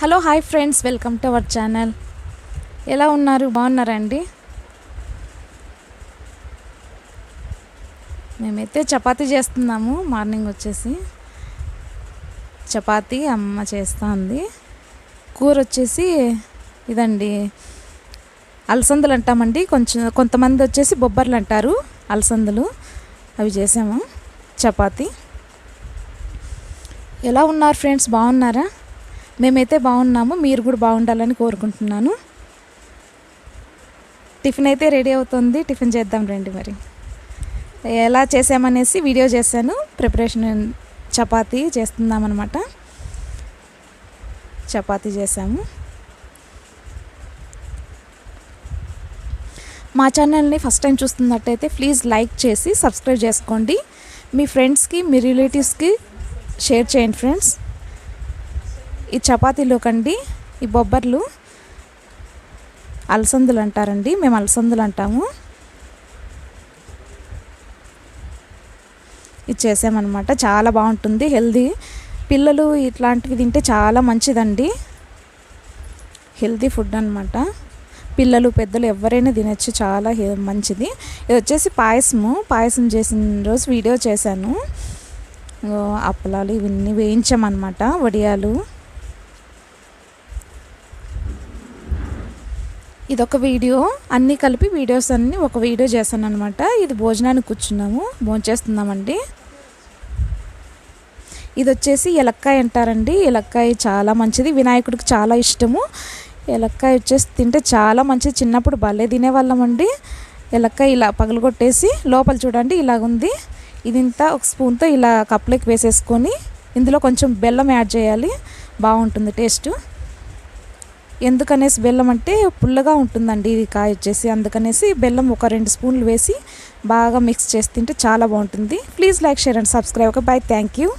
Hello hi friends. Welcome to our channel. ఎలా ఉన్నారు? బాగున్నారా అండి? మేమైతే చపాతీ చేస్తున్నాము. మార్నింగ్ వచ్చేసి చపాతీ అమ్మ చేస్తుంది. కూర వచ్చేసి ఇదండి అలసందలు అంటామండి. కొంచెం కొంతమంది వచ్చేసి బొబ్బర్లు అంటారు. అలసందలు అవి చేసాము. చపాతీ. ఎలా ఉన్నారు ఫ్రెండ్స్? బాగున్నారా? మేమైతే బాగున్నాము మీరు కూడా బాగుండాలని కోరుకుంటున్నాను. టిఫిన్ అయితే రెడీ అవుతుంది టిఫిన్ చేద్దాం రండి మరి. ఎలా చేసామనేసి వీడియో చేశాను ప్రిపరేషన్ చపాతీ చేస్తున్నాం అనమాట చపాతీ చేసాము మా ఛానల్ని ఫస్ట్ టైం చూస్తున్నట్టయితే ప్లీజ్ లైక్ చేసి సబ్స్క్రైబ్ చేసుకోండి. మీ ఫ్రెండ్స్కి మీ రిలేటివ్స్కి షేర్ చేయండి ఫ్రెండ్స్. ఈ చపాతీలో కండి ఈ బొబ్బర్లు అలసందులు అంటారండి మేము అలసందులు అంటాము. ఇది చేసామన్నమాట చాలా బాగుంటుంది హెల్దీ. పిల్లలు ఇట్లాంటివి తింటే చాలా మంచిదండి. హెల్దీ ఫుడ్ అనమాట పిల్లలు పెద్దలు ఎవరైనా తినచ్చు చాలా మంచిది. ఇది వచ్చేసి పాయసము పాయసం చేసిన రోజు వీడియో చేశాను. అప్పలాలు ఇవన్నీ వేయించామన్నమాట వడియాలు. ఇదొక వీడియో. అన్నీ కలిపి వీడియోస్ అన్నీ ఒక వీడియో చేశాను అనమాట ఇది భోజనానికి కూర్చున్నాము. భోంచేస్తున్నామండి ఇది వచ్చేసి ఎలక్కాయ అంటారండి. ఎలక్కాయ చాలా మంచిది. వినాయకుడికి చాలా ఇష్టము. ఎలక్కాయ వచ్చేసి తింటే చాలా మంచిది. చిన్నప్పుడు భలే తినేవాళ్ళమండి ఎలక్కాయ ఇలా పగలగొట్టేసి లోపల చూడండి ఇలాగుంది. ఇది ఇంత ఒక స్పూన్తో ఇలా కప్లోకి వేసేసుకొని ఇందులో కొంచెం బెల్లం యాడ్ చేయాలి. బాగుంటుంది టేస్ట్. ఎందుకనేసి బెల్లం అంటే పుల్లగా ఉంటుందండి ఇది కాయ వచ్చేసి. అందుకనేసి బెల్లం ఒక రెండు స్పూన్లు వేసి బాగా మిక్స్ చేసి తింటే చాలా బాగుంటుంది. Please like share and subscribe. ఒక బాయ్. Thank you.